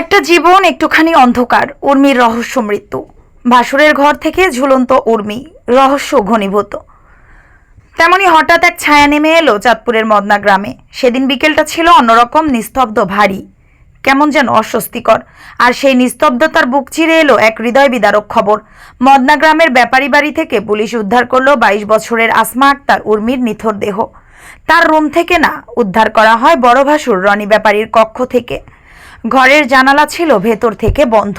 একটা জীবন একটুখানি অন্ধকার, উর্মির রহস্য মৃত্যু। ভাসুরের ঘর থেকে ঝুলন্ত উর্মি, রহস্য ঘনীভূত। তেমনি হঠাৎ এক ছায়া নেমে এলো চাঁদপুরের মদনা গ্রামে। সেদিন বিকেলটা ছিল অন্যরকম নিস্তব্ধ ভারী, কেমন যেন অস্বস্তিকর। আর সেই নিস্তব্ধতার বুক চিরে এলো এক হৃদয় বিদারক খবর। মদনা গ্রামের ব্যাপারী বাড়ি থেকে পুলিশ উদ্ধার করল বাইশ বছরের আসমা আক্তার উর্মির নিথর দেহ। তার রুম থেকে না, উদ্ধার করা হয় বড় ভাসুর, রনি ব্যাপারীর কক্ষ থেকে। ঘরের জানালা ছিল ভেতর থেকে বন্ধ।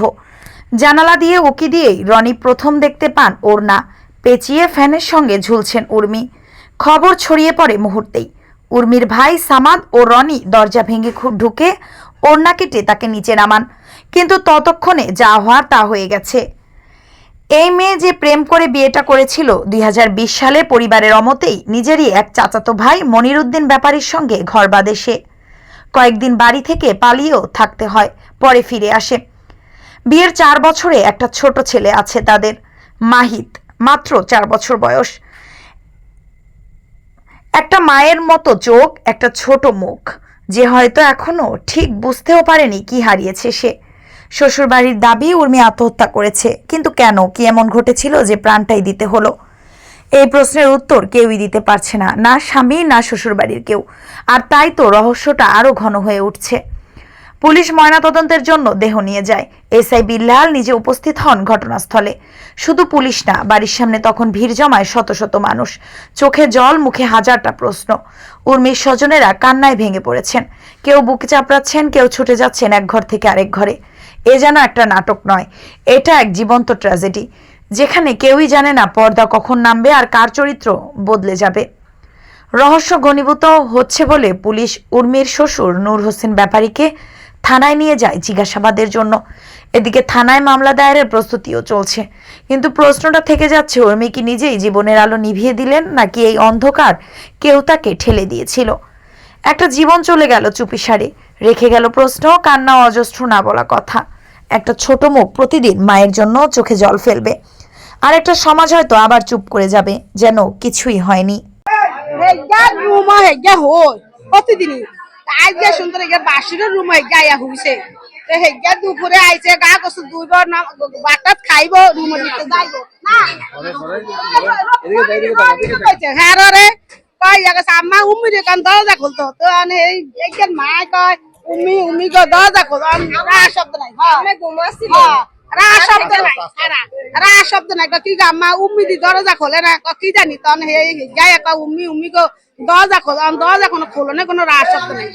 জানালা দিয়ে উকি দিয়েই রনি প্রথম দেখতে পান ওড়না। পেঁচিয়ে ফ্যানের সঙ্গে ঝুলছেন উর্মি। খবর ছড়িয়ে পড়ে মুহূর্তেই। উর্মির ভাই সামাদ ও রনি দরজা ভেঙে ঢুকে ওড়না কেটে তাকে নিচে নামান। কিন্তু ততক্ষণে যা হওয়ার তা হয়ে গেছে। এই মেয়ে যে প্রেম করে বিয়েটা করেছিল দুই হাজার বিশ সালে পরিবারের অমতেই নিজেরই এক চাচাতো ভাই মনিরুদ্দিন ব্যাপারীর সঙ্গে ঘর বাঁধে সে। কয়েকদিন বাড়ি থেকে পালিয়েও থাকতে হয়, পরে ফিরে আসে। বিয়ের চার বছরে একটা ছোট ছেলে আছে তাদের, মাহিত, মাত্র চার বছর বয়স। একটা মায়ের মতো চোখ, একটা ছোট মুখ, যে হয়তো এখনও ঠিক বুঝতেও পারেনি কি হারিয়েছে সে। শ্বশুরবাড়ির দাবি উর্মি আত্মহত্যা করেছে, কিন্তু কেন, কি এমন ঘটেছিল যে প্রাণটাই দিতে হলো? এই প্রশ্নের উত্তর কেউই দিতে পারছে না না স্বামী, না শ্বশুরবাড়ির কেউ। আর তাই তো রহস্যটা আরও ঘন হয়ে উঠছে। পুলিশ ময়নাতদন্তের জন্য দেহ নিয়ে যায়। এসআই বিল্লাল নিজে উপস্থিত হন ঘটনাস্থলে। শুধু পুলিশ না, বাড়ির সামনে তখন ভিড় জমায় শত শত মানুষ। চোখে জল, মুখে হাজারটা প্রশ্ন। উর্মির স্বজনেরা কান্নায় ভেঙে পড়েছেন। কেউ বুকে চাপড়াচ্ছেন, কেউ ছুটে যাচ্ছেন এক ঘর থেকে আরেক ঘরে। এ যেন একটা নাটক নয়, এটা এক জীবন্ত ট্র্যাজেডি। যেখানে কেউই জানে না পর্দা কখন নামবে আর কার চরিত্র বদলে যাবে। রহস্য ঘনীভূত হচ্ছে বলে পুলিশ উর্মির শ্বশুর নূর হোসেন ব্যাপারীকে থানায় নিয়ে যায় জিজ্ঞাসাবাদের জন্য। এদিকে থানায় মামলা দায়েরের প্রস্তুতিও চলছে। কিন্তু প্রশ্নটা থেকে যাচ্ছে, উর্মি কি নিজেই জীবনের আলো নিভিয়ে দিলেন নাকি এই অন্ধকার কেউ তাকে ঠেলে দিয়েছিল? একটা জীবন চলে গেল চুপিসারে রেখে গেল প্রশ্ন, কান্না, অজস্র না বলা কথা। একটা ছোট মুখ প্রতিদিন মায়ের জন্য চোখে জল ফেলবে। আর একটা সমাজ হয়তো আবার চুপ করে যাবে যেন কিছুই হয়নি। প্রতিদিনই। আজকে সুন্দর বাসুরের রুম হইছে। দুপুরে আইছে গা দুইব না বাটাত খাইব রুম দিতে যাইব। না হ্যাঁ রে কই জায়গা আম্মা উম্মি রে কান দরজা খুলতো। তো আনে এই একজন মা কয় উম্মি উম্মি কো দরজা খুল। রা শব্দ নাই হ্যাঁ হ্যাঁ, রা শব্দ নাই। রা রা শব্দ নাই। কয় কি গো আম্মা উম্মি দি দরজা খোলে না। কয় কি জানি তখন হে যাই কয় উম্মি উম্মি কো দরজা খোল। আম দরজা কোনো খোলো না কোনো রা শব্দ নাই।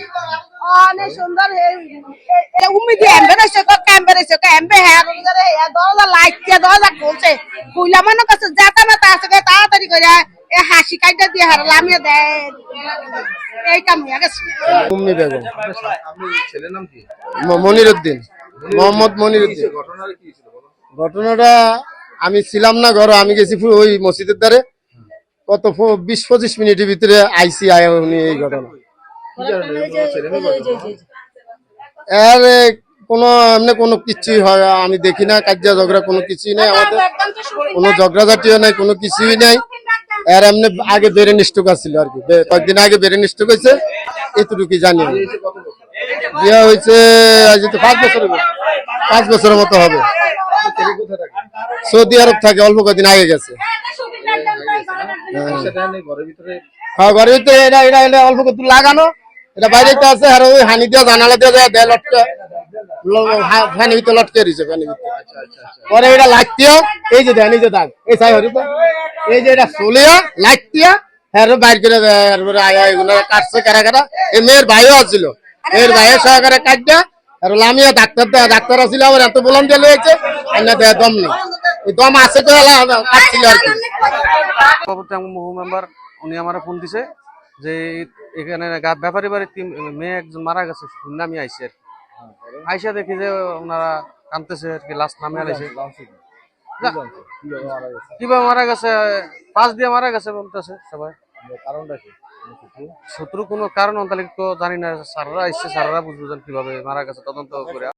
অনেক সুন্দর হে এ উম্মি দি এমবে রইছে কয় ক্যাম্বে রইছে কয় এমবে হ্যাঁ রে হে দরজা লাইট দিয়ে দরজা খুলছে। কইলা মনে কাছে যাতা না তা আছে তাড়াতাড়ি করে এ হাসি কাইটা দিয়ে হারলামিয়ে দেয়। এই কাম হয়ে গেছে। উম্মি বেগম। আপনি ছেলের নাম কি? ম- মনিরুদ্দিন। মোহাম্মদ মনিরুদ্দিন ঘটনাটা আমি ছিলাম না ঘর, আমি গেছি ওই মসজিদের দ্বারে কত বিশ পঁচিশ মিনিটের ভিতরে আইসি আয় উনি এই ঘটনা। এর কোনো এমনি কোনো কিছুই হয়, আমি দেখি না, কাজিয়া ঝগড়া কোনো কিছুই নাই আমাদের। কোনো ঝগড়া জাতীয় নাই, কোনো কিছুই নাই। এর এমনি আগে বেড়ে নিষ্ঠুক ছিল আর কি। কয়েকদিন আগে বেড়ে নিষ্ঠুক হয়েছে, এতটুকুই জানি বিয়ে হয়েছে, আজ তো পাঁচ বছর পাঁচ বছরের মতো হবে? সৌদি আরব থাকে, অল্প কদিন আগে গেছে। হ্যাঁ লাগানো। এটা বাইরে একটা আছে, আর ওই হানি জানালা দিয়ে দেয় দেয় লটকে। লটকে দিছে ফ্যানের ভিতরে। পরে এটা লাগতিয়া এই যে দেন যে দাগ এই সাই হরি এই যে এটা সোলিয়া লাগতিয়া হ্যাঁ বাইর করে এগুলো কাটছে, কারা কারা। এই মেয়ের ভাইও আছিল। মেয়ের ভাইয়ের সহকারে কাটটা আর লামিয়া ডাক্তার দেয়া ডাক্তার আছিল আমার এত বললাম যে লয়েছে আইনা দেয়া দম নেই ওই দম আছে তো কাটছিল আর কি। মহু মেম্বার উনি আমার ফোন দিছে যে এখানে গা- ব্যাপারী বাড়ির তিন- মেয়ে একজন মারা গেছে শুনে আমি আইসি আর আইসা দেখি যে ওনারা কানতেছে আর কি লাস্ট নামে আলাইছে কীভাবে মারা গেছে পাঁচ দিয়ে মারা গেছে বলতেছে সবাই। কারণটা কি? শত্রু কোনো কারণ তো জানি না, স্যাররা এসছে, স্যাররা বুঝব কীভাবে মারা গেছে, তদন্ত করে।